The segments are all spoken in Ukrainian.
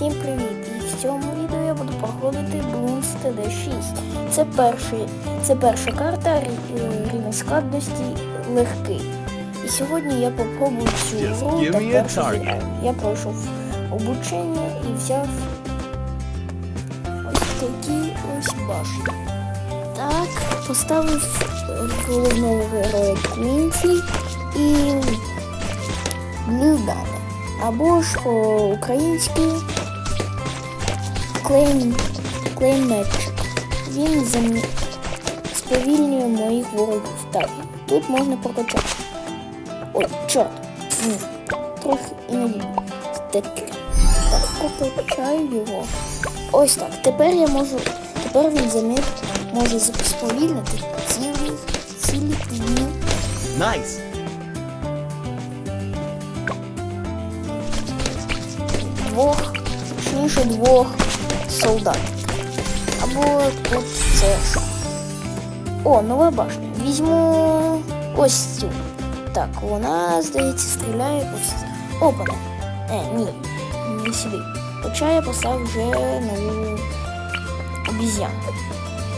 Всім привіт! І в цьому відео я буду проходити Bloons TD6. Це, перший, це перша карта е, рівень складності легкий. І сьогодні я попробую цю гру та першу зіграю. Я пройшов обучення і взяв ось такі ось башні. Так, поставив головного героя Квінсі і Блюдане. Або ж клейм, клейметчик. Він замі... сповільнює моїх ворогів. Так, тут можна прокачати. Ой, чорт. Ні. Трохи іноді. Так, прокачаю його. Ось так. Тепер я можу. Тепер він замі... може сповільнити цілі, цілі дні. Nice. двох, точніше двох солдатів. Або тут це що? О, нова башня. Візьму ось цю. Так, вона, здається, стріляє по всіх. Опана. Е, ні, не сюди. Хоча я поставив вже нову обіз'янку.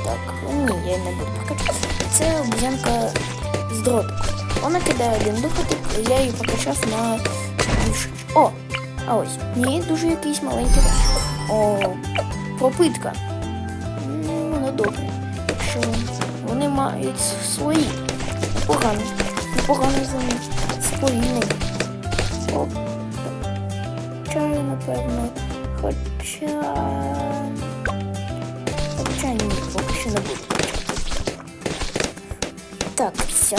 Так, ні, я не буду прокачати. Це обіз'янка з дротиком. Вона кидає один духотик, я її прокачав на більше. О! А ось, ні, дуже якийсь маленький речі. О, пропитка. Ну, воно добре. Якщо вони мають свої. Непогано. Непогано з ними. О, чаю, напевно. Хоча. Хоча ні, поки що не буду. Так, ця.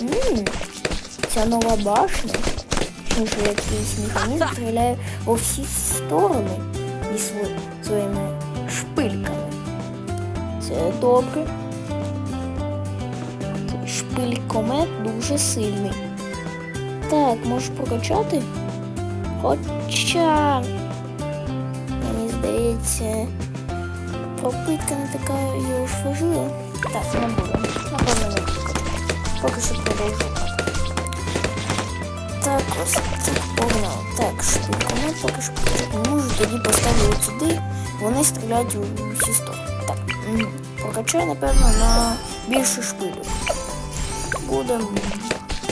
М, Ця нова башня. Що якийсь механізм стріляє у всі сторони зі сво- своїми шпильками. Це добре. Шпилькомет дуже сильний. Так, можеш прокачати? Хоча, мені здається, пропитка не така і уж важлива. Так, не буду. Напевно, не. Поки що продовжу. Так, ось так погнали. Так, шпилькомет поки що. Не можу тоді поставлю сюди. Вони стріляють у всі сторони. Так, прокачаю, напевно, на більше шпилю. Буде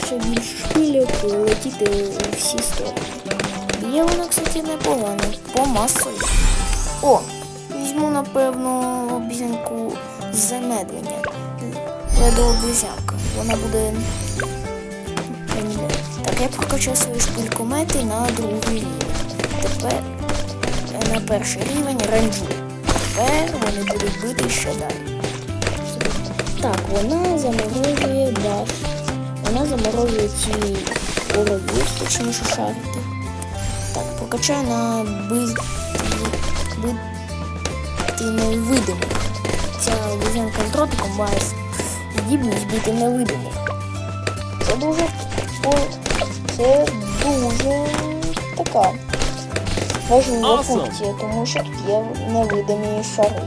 ще більше шпилів летіти у всі сторони. Є вона, кстати, непогано. По масові. О, візьму, напевно, обіцянку замедлення. Ледообіцянка. Вона буде так, я прокачав свої шпилькомети на другий рівень. Тепер на перший рівень ренджу. Тепер вони будуть бити ще далі. Так, вона заморожує даш. Вона заморожує ці ворогів, точніше шарики. Так, прокачаю на бити, бити невидимих. Ця візянка з дротиком має здібність бити невидимих. Це дуже це дуже така важлива Awesome. функція, тому що тут є невидимі шари.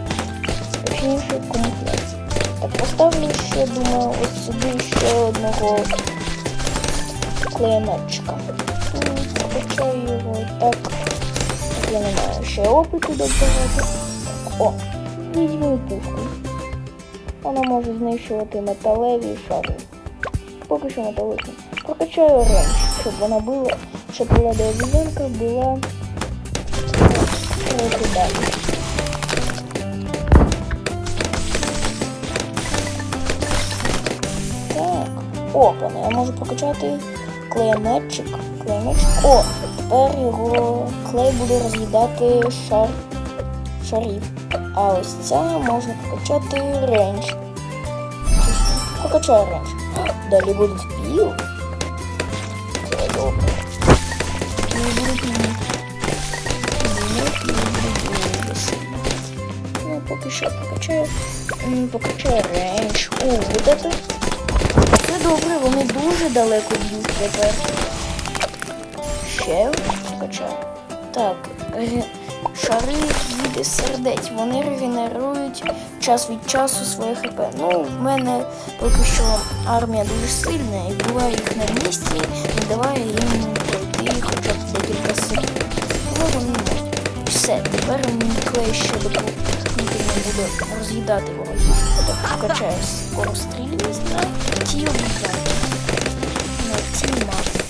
Точніше камуфляж. Так, поставлю ще, думаю, ось сюди ще одного клеєметчика. М, Прокачаю його так. Так я не маю ще опиту добавити. О, візьму пушку. Вона може знищувати металеві шари. Поки що металеві. Прокачаю ренч, щоб вона була, щоб була трохи далі. Так. Опана, я можу прокачати клеєметчик. Клеєметчик. О, тепер його клей буде роз'їдати шар шарів. А ось ця можна прокачати ренч. Прокачаю ренч. Далі будуть піл. Це добре. Піл будуть Прокачаю. м, Прокачаю ренч. О, вот это. Це добре, вони дуже далеко б'ють тепер. Ще прокачаю. Так, шари від сердець. Вони регенерують час від часу своє хп. Ну, в мене поки що армія дуже сильна і буває їх на місці, не даває їм пройти хоча б декілька секунд. Ну. Все, тепер мені клей ще допомогти буде роз'їдати ворогів. Так, Покачаю скорострільність на ті обіцянки. На ті мавки.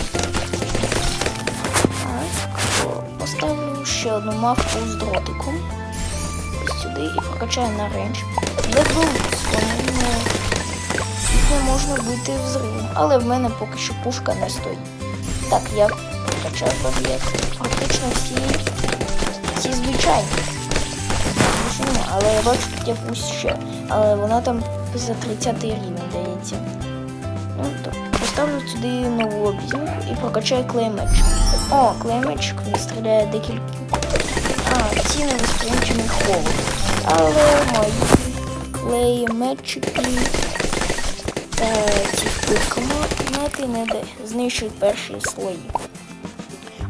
Так, поставлю ще одну мавку з дротиком. Ось сюди і прокачаю на рейндж. Був не, їх не можна бити взривом. Але в мене поки що пушка не стоїть. Так, я прокачав об'єкт. Практично всі, всі звичайні. Більше але я бачу ще. Але вона там за 30 рівень дається. Ну, то поставлю сюди нову обізянку і прокачаю клеймеч. О, клеймеч, він стріляє декілька. А, ці не восприємчені холод. Але мої клеймечики та ці впливкомети не знищують перші слої.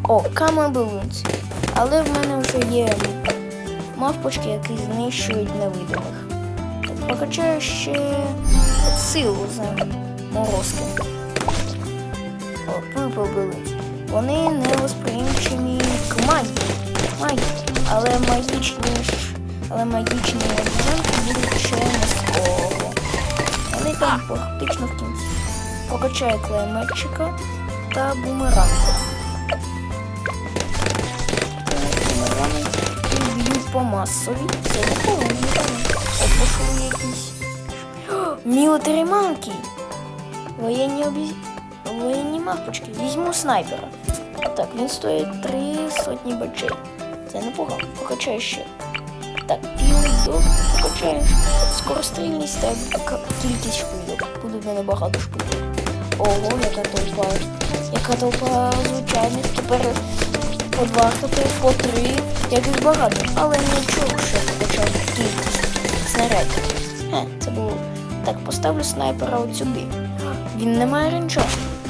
О, Камен Балунс. Але в мене вже є мавпочки, які знищують невидимих. Так, Прокачаю ще силу за морозки. Balloons. Вони не восприємчені к магії. магії. Але магічні ж. Але магічні обіцянки будуть ще не скоро. Вони там практично в кінці. Прокачаю клейметчика та бумеранг. По масові. Це непогано, непогано. О, пошли якісь. Мілитарі манки. Воєнні обі... Воєнні мавпочки. Візьму снайпера. Так, він стоїть три сотні бачей. Це непогано. Покачаю ще. Так, півдо покачаю. Скорострільність та кількість шпильок. Буде в мене багато шпильок. Ого, яка толпа. Яка толпа звичайних. Тепер по два хп, по три. Яких багато. Але нічого, що я покачав кількість снарядів. Хе, це було. Так, поставлю снайпера от сюди. Він не має ренджа.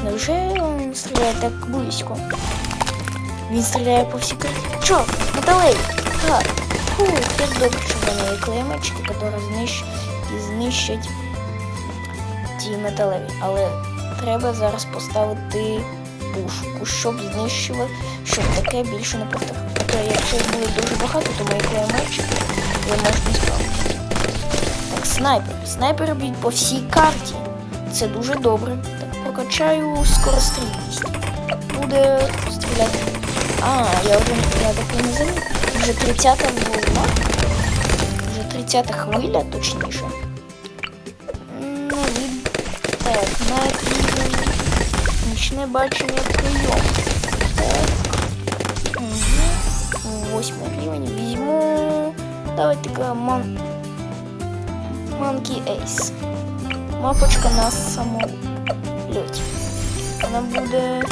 Невже він стріляє так близько? Він стріляє по всій карті. Чо? Металей! Ха! Фух, як добре, що в мене є клеймечки, які знищ... знищать ті металеві. Але треба зараз поставити пушку, щоб знищувати, щоб таке більше не повторилося. А то якщо їх буде дуже багато, то мої клеймечки ви можете справитися. Так, снайпер. Снайпери б'ють по всій карті. Це дуже добре. Так, прокачаю скорострільність. Буде стріляти. А, я вже я таки не замітив. Вже 30-та волна. Вже 30-та хвиля, точніше. М, Не. Так, віжен. Нічне бачення прийом. Так. Угу. Восьмий рівень. Візьму. Давайте така ман... Monkey Ace. Мапочка на самольоті. Вона буде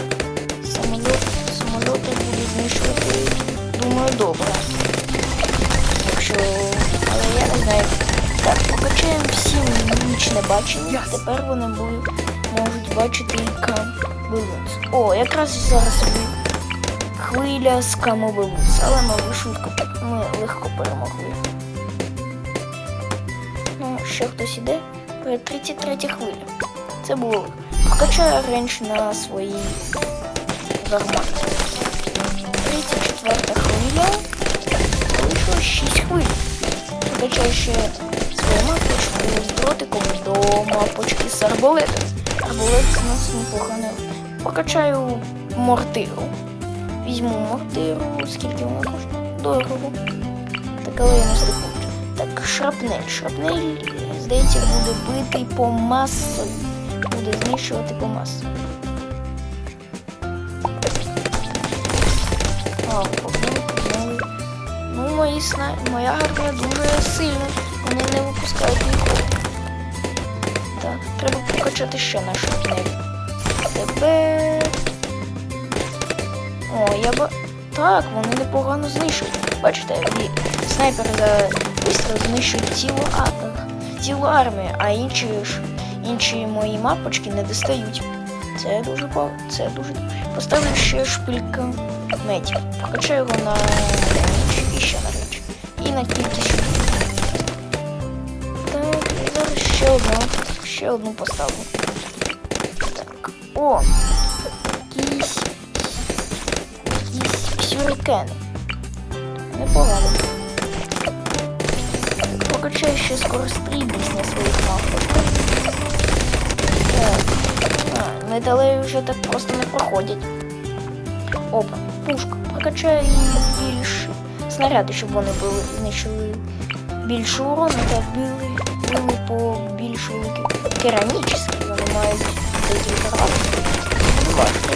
самольот, самольоти буде знищувати, думаю, добре. Якщо. Але я не знаю. Так, покачаємо всі нічне бачення. Тепер вони будуть, можуть бачити і камбилунс. О, якраз зараз хвиля з камобилунс. Але ми швидко ми легко перемогли. Ну, ще хтось іде. Е, 33 хвиля. Це було. Покачаю рейндж на своїй гарматі. 34 хвиля. Залишилось 6 хвиль. Покачаю ще свою мапочку з дротиком до мапочки з арбалетом. З нас непогано. Покачаю мортиру. Візьму мортиру, скільки вона коштує? Дорого. Так, але я не встигну. Так, шрапнель. Шрапнель, здається, буде битий по масові. Буде знищувати по масові. Ну, мої сна... моя армія дуже сильна. Вони не випускають нікого. Треба прокачати ще на шрапнель. Тебе. О, я ба. Так, вони непогано знищують. Бачите, снайпер за вистріл знищують цілу, а... цілу армію, а інші ж інші мої мапочки не достають. Це дуже ба- це дуже. Поставлю ще шпилька метів. Прокачаю його на ніч і ще на річ. І на кількість Ще одну поставлю. Так. О! Якісь. Якісь сюрикени. непогано. Прокачаю ще скорострільність на своїх мавпочках. Так. А, медалеї вже так просто не проходять. Опа, пушка. Прокачаю її більш снаряди, щоб вони були знищили більше урону та били, били по більш великих керамічні. Вони мають декілька. Важко.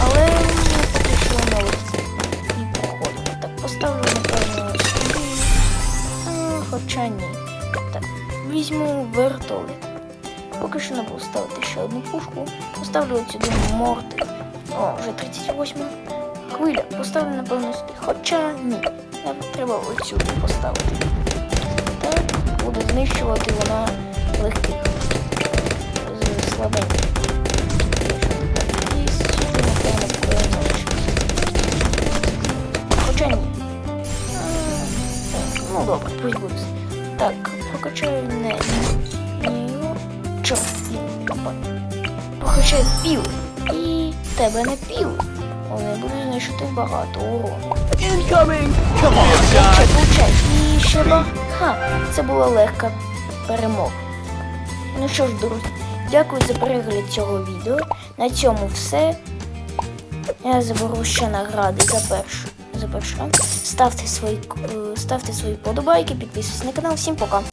Але ми поки що не і проходимо. Так, поставлю, напевно, сюди. А, Хоча ні. Так, візьму вертолет. Поки що не буду ставити ще одну пушку. Поставлю от сюди морти. О, вже 38 хвиля. Поставлю, напевно, сюди. Хоча ні. Треба отсюди поставити. Так, буде знищувати вона Знищити багато урону. Incoming! Come on, Получай, получай. І ще. Ха, це була легка перемога. Ну що ж, друзі, дякую за перегляд цього відео. На цьому все. Я заберу ще награди за першу. За першу. Ставте свої, е, ставте свої подобайки, підписуйтесь на канал. Всім пока.